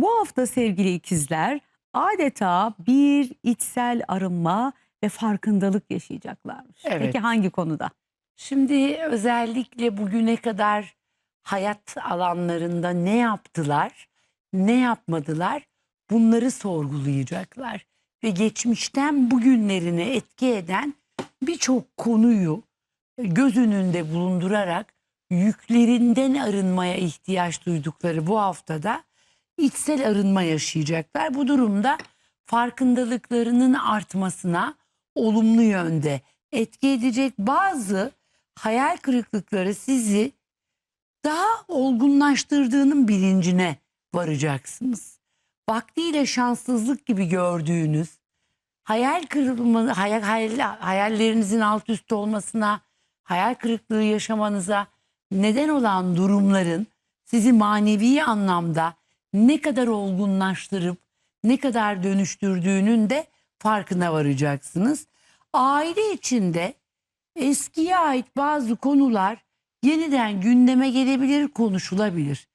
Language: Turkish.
Bu hafta sevgili ikizler adeta bir içsel arınma ve farkındalık yaşayacaklarmış. Evet. Peki hangi konuda? Şimdi özellikle bugüne kadar hayat alanlarında ne yaptılar, ne yapmadılar bunları sorgulayacaklar. Ve geçmişten bugünlerine etki eden birçok konuyu göz önünde bulundurarak yüklerinden arınmaya ihtiyaç duydukları bu haftada içsel arınma yaşayacaklar. Bu durumda farkındalıklarının artmasına olumlu yönde etki edecek bazı hayal kırıklıkları sizi daha olgunlaştırdığının bilincine varacaksınız. Vaktiyle şanssızlık gibi gördüğünüz hayal kırılma, hayal, hayal, hayallerinizin alt üst olmasına, hayal kırıklığı yaşamanıza neden olan durumların sizi manevi anlamda ne kadar olgunlaştırıp ne kadar dönüştürdüğünün de farkına varacaksınız. Aile içinde eskiye ait bazı konular yeniden gündeme gelebilir, konuşulabilir.